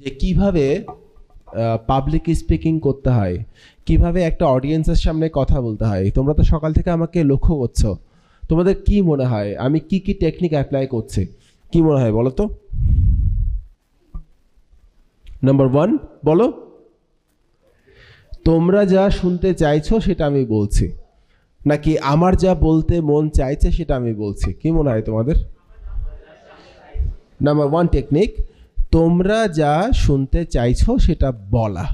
যে কীভাবে public speaking করতে হয়, কীভাবে একটা অডিয়েন্সের সামনে কথা বলতে হয়। তোমরা তো সকাল থেকে আমাকে লক্ষ্য করছ। তোমাদের কি মনে হয়? আমি কি কি টেকনিক অ্যাপ্লাই করছি? কি মনে হয় বলো তো? নাম্বার ওয়ান বলো। তোমরা যা শুনতে চাইছো সেটা আমি বলছি। নাকি আমার যা বলতে মন চাইছে সেটা আমি বলছি? কি মনে হয় তোমাদের? নাম্বার ওয়ান টেকনিক তোমরা যা শুনতে চাইছো সেটা বলা।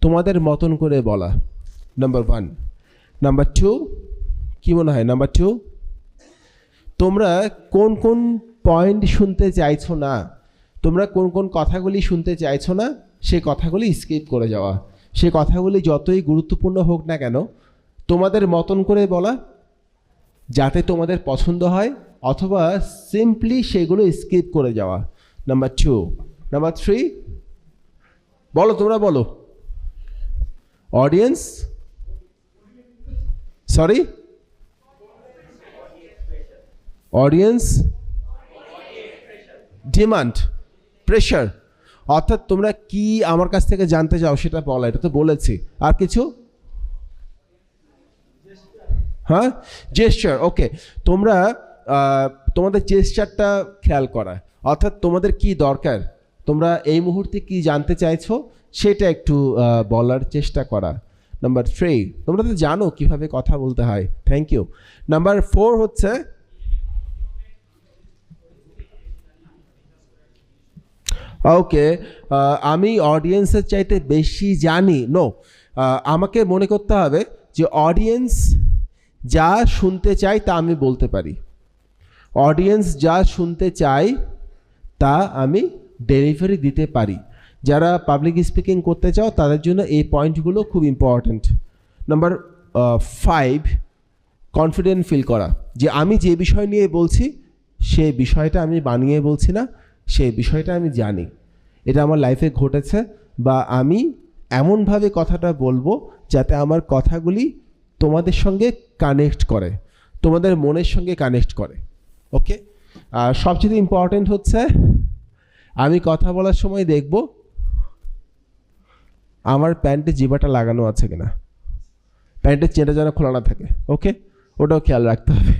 তোমাদের মতন করে বলা। নাম্বার ওয়ান নাম্বার টু কী মনে হয়? নাম্বার টু তোমরা কোন কোন পয়েন্ট শুনতে চাইছো না? তোমরা কোন কোন কথাগুলি শুনতে চাইছো না সেই কথাগুলি স্কিপ করে যাওয়া। সে কথাগুলি যতই গুরুত্বপূর্ণ হোক না কেন, তোমাদের মতন করে বলা, যাতে তোমাদের পছন্দ হয়, অথবা সিম্পলি সেগুলো স্কিপ করে যাওয়া। নাম্বার টু নাম্বার থ্রি বলো, তোমরা বলো। Audience sorry audience demand pressure অর্থাৎ তোমরা কি আমার কাছ থেকে জানতে চাও সেটা বলা, এটা তো বলেছি। আর কিছু? হ্যাঁ? জেস্টার ওকে তোমরা তোমাদের জেস্টারটা খেয়াল করা। অর্থাৎ তোমাদের কি দরকার? তোমরা এই মুহূর্তে কি জানতে চাইছো, সেটা একটু বলার চেষ্টা করা। নাম্বার থ্রি তোমরা তো জানো কীভাবে কথা বলতে হয়। থ্যাংক ইউ নাম্বার ফোর হচ্ছে, ওকে আমি অডিয়েন্সের চাইতে বেশি জানি। নো আমাকে মনে করতে হবে যে অডিয়েন্স যা শুনতে চাই তা আমি বলতে পারি। অডিয়েন্স যা শুনতে চাই তা আমি ডেলিভারি দিতে পারি। যারা পাবলিক স্পিকিং করতে চাও, তাদের জন্য এই পয়েন্টগুলো খুব important number five confident feel করা। যে আমি যে বিষয় নিয়ে বলছি, সে বিষয়টা আমি বানিয়ে বলছি না সেই বিষয়টা আমি জানি। এটা আমার লাইফে ঘটেছে বা আমি এমনভাবে কথাটা বলব যাতে আমার কথাগুলি তোমাদের সঙ্গে কানেক্ট করে, তোমাদের মনের সঙ্গে কানেক্ট করে। ওকে আর সবচেয়ে ইম্পর্ট্যান্ট হচ্ছে আমি কথা বলার সময় দেখব আমার প্যান্টে জিবাটা লাগানো আছে কিনা। প্যান্টের চেনটা যেন খোলা না থাকে ওকে ওটাও খেয়াল রাখতে হবে।